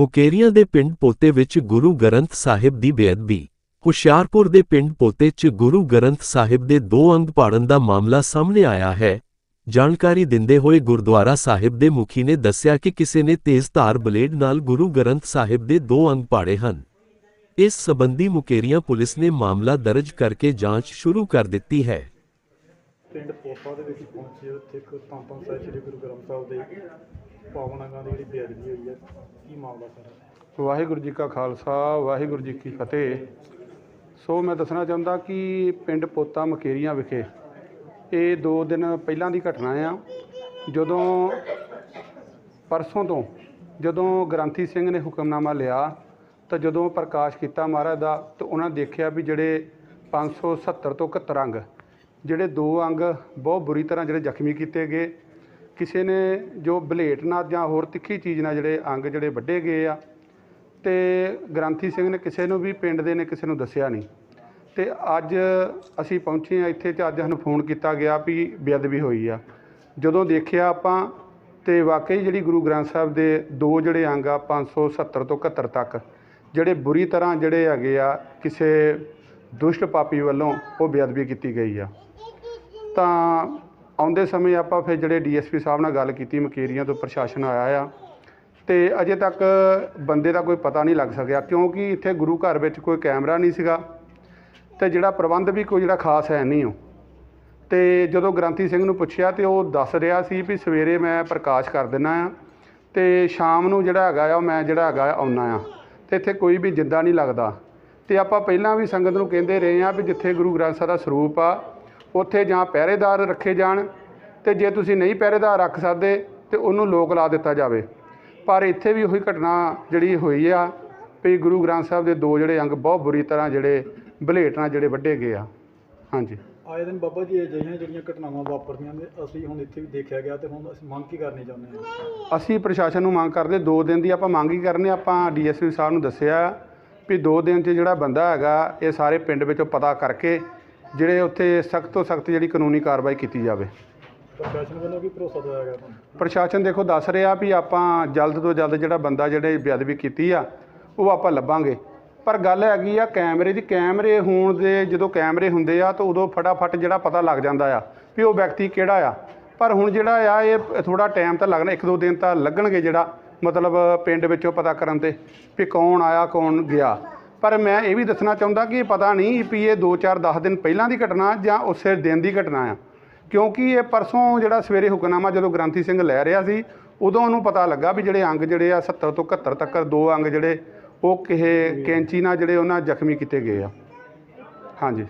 ਮੁਕੇਰੀਆਂ ਦੇ ਪਿੰਡ ਪੋਤੇ ਵਿੱਚ ਗੁਰੂ ਗ੍ਰੰਥ ਸਾਹਿਬ ਦੀ ਬੇਅਦਬੀ। ਹੁਸ਼ਿਆਰਪੁਰ ਦੇ ਪਿੰਡ ਪੋਤੇ 'ਚ ਗੁਰੂ ਗ੍ਰੰਥ ਸਾਹਿਬ ਦੇ ਦੋ ਅੰਗ ਪਾੜਨ ਦਾ ਮਾਮਲਾ ਸਾਹਮਣੇ ਆਇਆ ਹੈ। ਜਾਣਕਾਰੀ ਦਿੰਦੇ ਹੋਏ ਗੁਰਦੁਆਰਾ ਸਾਹਿਬ ਦੇ ਮੁਖੀ ਨੇ ਦੱਸਿਆ ਕਿ ਕਿਸੇ ਨੇ ਤੇਜ਼ ਧਾਰ ਬਲੇਡ ਨਾਲ ਗੁਰੂ ਗ੍ਰੰਥ ਸਾਹਿਬ ਦੇ ਦੋ ਅੰਗ ਪਾੜੇ ਹਨ। ਇਸ ਸਬੰਧੀ ਮੁਕੇਰੀਆਂ ਪੁਲਿਸ ਨੇ ਮਾਮਲਾ ਦਰਜ ਕਰਕੇ ਜਾਂਚ ਸ਼ੁਰੂ ਕਰ ਦਿੱਤੀ ਹੈ। ਪਿੰਡ ਪੋਪਾ ਦੇ ਵਿੱਚ ਪਹੁੰਚੇ ਉੱਥੇ ਇੱਕ ਧੰਨ ਸਾਹਿਬ, ਸ੍ਰੀ ਗੁਰੂ ਗ੍ਰੰਥ ਸਾਹਿਬ ਦੇ ਪਾਵਨ ਦੀ ਜਿਹੜੀ ਬੇਅਦਬੀ ਹੋਈ ਹੈ, ਕੀ ਮਾਮਲਾ ਸਰ? ਵਾਹਿਗੁਰੂ ਜੀ ਕਾ ਖਾਲਸਾ, ਵਾਹਿਗੁਰੂ ਜੀ ਕੀ ਫਤਿਹ। ਸੋ ਮੈਂ ਦੱਸਣਾ ਚਾਹੁੰਦਾ ਕਿ ਪਿੰਡ ਪੋਤਾ ਮਕੇਰੀਆਂ ਵਿਖੇ ਇਹ 2 ਦਿਨ ਪਹਿਲਾਂ ਦੀ ਘਟਨਾ ਆ। ਜਦੋਂ ਪਰਸੋਂ ਤੋਂ ਜਦੋਂ ਗ੍ਰੰਥੀ ਸਿੰਘ ਨੇ ਹੁਕਮਨਾਮਾ ਲਿਆ, ਤਾਂ ਜਦੋਂ ਪ੍ਰਕਾਸ਼ ਕੀਤਾ ਮਹਾਰਾਜ ਦਾ, ਤਾਂ ਉਹਨਾਂ ਦੇਖਿਆ ਵੀ ਜਿਹੜੇ 570 ਤੋਂ 71 ਅੰਗ, ਜਿਹੜੇ ਦੋ ਅੰਗ ਬਹੁਤ ਬੁਰੀ ਤਰ੍ਹਾਂ ਜਿਹੜੇ ਜ਼ਖਮੀ ਕੀਤੇ ਗਏ ਕਿਸੇ ਨੇ ਜੋ ਬਲੇਟ ਨਾਲ ਜਾਂ ਹੋਰ ਤਿੱਖੀ ਚੀਜ਼ ਨਾਲ ਜਿਹੜੇ ਅੰਗ ਜਿਹੜੇ ਵੱਢੇ ਗਏ ਆ, ਤੇ ਗ੍ਰੰਥੀ ਸਿੰਘ ਨੇ ਕਿਸੇ ਨੂੰ ਵੀ ਪਿੰਡ ਦੇ ਨੇ ਕਿਸੇ ਨੂੰ ਦੱਸਿਆ ਨਹੀਂ। ਤੇ ਅੱਜ ਅਸੀਂ ਪਹੁੰਚੇ ਆ ਇੱਥੇ ਤੇ ਅੱਜ ਸਾਨੂੰ ਫੋਨ ਕੀਤਾ ਗਿਆ ਵੀ ਬੇਅਦਬੀ ਹੋਈ ਆ। ਜਦੋਂ ਦੇਖਿਆ ਆਪਾਂ, ਤੇ ਵਾਕਈ ਜਿਹੜੀ ਗੁਰੂ ਗ੍ਰੰਥ ਸਾਹਿਬ ਦੇ ਦੋ ਜਿਹੜੇ ਅੰਗ ਆ 570 ਤੋਂ 71 ਤੱਕ, ਜਿਹੜੇ ਬੁਰੀ ਤਰ੍ਹਾਂ ਜਿਹੜੇ ਹੈਗੇ ਆ, ਕਿਸੇ ਦੁਸ਼ਟ ਪਾਪੀ ਵੱਲੋਂ ਉਹ ਬੇਅਦਬੀ ਕੀਤੀ ਗਈ ਆ। ਤਾਂ ਆਉਂਦੇ ਸਮੇਂ ਆਪਾਂ ਫਿਰ ਜਿਹੜੇ ਡੀਐਸਪੀ ਸਾਹਿਬ ਨਾਲ ਗੱਲ ਕੀਤੀ, ਮਕੇਰੀਆਂ ਤੋਂ ਪ੍ਰਸ਼ਾਸਨ ਆਇਆ ਆ। ਤੇ ਅਜੇ ਤੱਕ ਬੰਦੇ ਦਾ ਕੋਈ ਪਤਾ ਨਹੀਂ ਲੱਗ ਸਕਿਆ, ਕਿਉਂਕਿ ਇੱਥੇ ਗੁਰੂ ਘਰ ਵਿੱਚ ਕੋਈ ਕੈਮਰਾ ਨਹੀਂ ਸੀਗਾ ਤੇ ਜਿਹੜਾ ਪ੍ਰਬੰਧ ਵੀ ਕੋਈ ਜਿਹੜਾ ਖਾਸ ਹੈ ਨਹੀਂ ਉਹ। ਤੇ ਜਦੋਂ ਗ੍ਰੰਥੀ ਸਿੰਘ ਨੂੰ ਪੁੱਛਿਆ ਤੇ ਉਹ ਦੱਸ ਰਿਹਾ ਸੀ ਵੀ ਸਵੇਰੇ ਮੈਂ ਪ੍ਰਕਾਸ਼ ਕਰ ਦਿੰਨਾ ਆ ਤੇ ਸ਼ਾਮ ਨੂੰ ਜਿਹੜਾ ਹੈਗਾ ਆ ਉਹ ਮੈਂ ਜਿਹੜਾ ਹੈਗਾ ਆ ਆਉਣਾ ਆ। ਤੇ ਇੱਥੇ ਕੋਈ ਵੀ ਜਿੰਦਾ ਨਹੀਂ ਲੱਗਦਾ। ਤੇ ਆਪਾਂ ਪਹਿਲਾਂ ਵੀ ਸੰਗਤ ਨੂੰ ਕਹਿੰਦੇ ਰਹੇ ਆ ਵੀ ਜਿੱਥੇ ਗੁਰੂ ਗ੍ਰੰਥ ਸਾਹਿਬ ਦਾ ਸਰੂਪ ਆ ਉੱਥੇ ਜਾਂ ਪਹਿਰੇਦਾਰ ਰੱਖੇ ਜਾਣ ਤੇ ਜੇ ਤੁਸੀਂ ਨਹੀਂ ਪਹਿਰੇਦਾਰ ਰੱਖ ਸਕਦੇ ਤੇ ਉਹਨੂੰ ਲੋਕ ਲਾ ਦਿੱਤਾ ਜਾਵੇ। ਪਰ ਇੱਥੇ ਵੀ ਉਹੀ ਘਟਨਾ ਜਿਹੜੀ ਹੋਈ ਆ ਵੀ ਗੁਰੂ ਗ੍ਰੰਥ ਸਾਹਿਬ ਦੇ ਦੋ ਜਿਹੜੇ ਅੰਗ ਬਹੁਤ ਬੁਰੀ ਤਰ੍ਹਾਂ ਜਿਹੜੇ ਬਲੇਟ ਨਾਲ ਜਿਹੜੇ ਵੱਢੇ ਗਏ ਆ। ਹਾਂਜੀ। ਆਏ ਦਿਨ ਬਾਬਾ ਜੀ ਅਜਿਹੀਆਂ ਜਿਹੜੀਆਂ ਘਟਨਾਵਾਂ ਵਾਪਰਦੀਆਂ ਨੇ ਅਸੀਂ ਹੁਣ ਇੱਥੇ ਵੀ ਦੇਖਿਆ ਗਿਆ ਤੇ ਹੁਣ ਅਸੀਂ ਮੰਗ ਕੀ ਕਰਨੀ ਚਾਹੁੰਦੇ ਹਾਂ? ਅਸੀਂ ਪ੍ਰਸ਼ਾਸਨ ਨੂੰ ਮੰਗ ਕਰਦੇ ਦੋ ਦਿਨ ਦੀ ਆਪਾਂ ਮੰਗ ਹੀ ਕਰਨੇ ਆਪਾਂ ਡੀਐਸਪੀ ਸਾਹਿਬ ਨੂੰ ਦੱਸਿਆ ਵੀ ਦੋ ਦਿਨ 'ਚ ਜਿਹੜਾ ਬੰਦਾ ਹੈਗਾ ਇਹ ਸਾਰੇ ਪਿੰਡ ਵਿੱਚੋਂ ਪਤਾ ਕਰਕੇ ਜਿਹੜੇ ਉੱਥੇ ਸਖਤ ਤੋਂ ਸਖਤ ਜਿਹੜੀ ਕਾਨੂੰਨੀ ਕਾਰਵਾਈ ਕੀਤੀ ਜਾਵੇ। ਪ੍ਰਸ਼ਾਸਨ ਵੱਲੋਂ ਕੀ ਭਰੋਸਾ ਦਵਾਇਆ ਗਿਆ ਤੁਹਾਨੂੰ? ਪ੍ਰਸ਼ਾਸਨ ਦੇਖੋ ਦੱਸ ਰਿਹਾ ਵੀ ਆਪਾਂ ਜਲਦ ਤੋਂ ਜਲਦ ਜਿਹੜਾ ਬੰਦਾ ਜਿਹੜੇ ਬੇਅਦਬੀ ਕੀਤੀ ਆ ਉਹ ਆਪਾਂ ਲੱਭਾਂਗੇ। ਪਰ ਗੱਲ ਹੈਗੀ ਆ ਕੈਮਰੇ ਦੀ ਕੈਮਰੇ ਹੋਣ ਦੇ ਜਦੋਂ ਕੈਮਰੇ ਹੁੰਦੇ ਆ ਤਾਂ ਉਦੋਂ ਫਟਾਫਟ ਜਿਹੜਾ ਪਤਾ ਲੱਗ ਜਾਂਦਾ ਆ ਵੀ ਉਹ ਵਿਅਕਤੀ ਕਿਹੜਾ ਆ। ਪਰ ਹੁਣ ਜਿਹੜਾ ਆ ਇਹ ਥੋੜਾ ਟਾਈਮ ਤਾਂ ਲੱਗਣਾ ਇੱਕ ਦੋ ਦਿਨ ਤਾਂ ਲੱਗਣਗੇ ਜਿਹੜਾ ਮਤਲਬ ਪਿੰਡ ਵਿੱਚੋਂ ਪਤਾ ਕਰਨ ਤੇ ਵੀ ਕੌਣ ਆਇਆ ਕੌਣ ਗਿਆ। ਪਰ ਮੈਂ ਇਹ ਵੀ ਦੱਸਣਾ ਚਾਹੁੰਦਾ ਕਿ ਇਹ ਪਤਾ ਨਹੀਂ ਵੀ ਇਹ 2-4 10 ਦਿਨ ਪਹਿਲਾਂ ਦੀ ਘਟਨਾ ਜਾਂ ਉਸੇ ਦਿਨ ਦੀ ਘਟਨਾ ਆ। ਕਿਉਂਕਿ ਇਹ ਪਰਸੋਂ ਜਿਹੜਾ ਸਵੇਰੇ ਹੁਕਨਾਮਾ ਜਦੋਂ ਗ੍ਰੰਥੀ ਸਿੰਘ ਲੈ ਰਿਹਾ ਸੀ, ਉਦੋਂ ਉਹਨੂੰ ਪਤਾ ਲੱਗਾ ਵੀ ਜਿਹੜੇ ਅੰਗ ਜਿਹੜੇ ਆ 70 ਤੋਂ 71 ਤੱਕ ਦੋ ਅੰਗ ਜਿਹੜੇ, ਉਹ ਕਿਸੇ ਕੈਂਚੀ ਨਾਲ ਜਿਹੜੇ ਉਹਨਾਂ ਜ਼ਖਮੀ ਕੀਤੇ ਗਏ ਆ। ਹਾਂਜੀ।